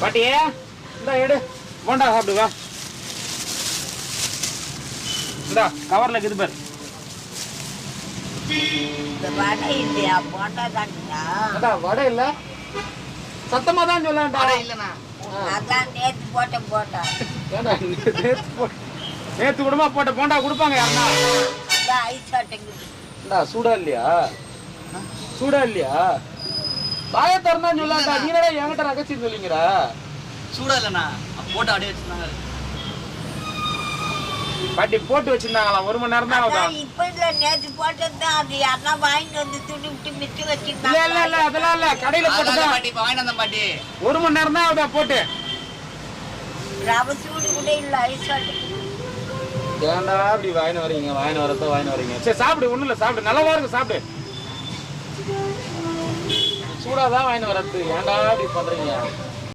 பாட்டியே இந்த எடு. போண்டா சாப்பிடு வா இந்தா கவர்ல இருக்குது பாரு. இந்த வடை இல்லையா? போட்டா காட்டுங்க அடா வடை இல்ல. சத்தமா தான் சொல்லலாம்டா இல்லண்ணா. அதான் நேத்து போட்ட போட்டா நேத்து போ- நேத்து கூடமா போட்ட போண்டா கொடுப்பாங்க யாருன்னா? ஐஸ் சூடா இல்லையா? சூடா இல்லையா? வாய திறந்தா சொல்லலாம்டா நீ என்னடா என்கிட்ட ரகசியம் சொல்லிங்கிற சூடா இல்லண்ணா போட்டு அப்படியே வச்சிருந்தாங்க. பாட்டி போட்டு வச்சிருந்தாங்களாம் ஒரு மணி நேரம் தான் ஆகுதா இப்ப இல்ல நேத்து போட்டது அது. யாருன்னா வாங்கிட்டு வந்து துணி விட்டு மிச்சு இல்ல இல்ல இல்ல வச்சிருந்தாங்க அதெல்லாம் இல்ல. கடையில அதான் போட்டுதான். பாட்டி இப்ப வாங்கிட்டு வந்தேன் பாட்டி. ஒரு மணி நேரம் தான் ஆகுதா போட்டு? ரவ சூடு கூட இல்ல ஐஸ் வாட்டங்குது ஏன்டா அப்படி வாங்கிட்டு வரீங்க? வாங்கிட்டு வரத வாங்கிட்டு வரீங்க. சரி சாப்பிடு ஒண்ணும் இல்ல சாப்பிடு. நல்லாவா இருக்கு சாப்பிடு. சூடா தான் வாங்கிட்டு வரது. ஏன்டா அப்படி பண்றீங்க?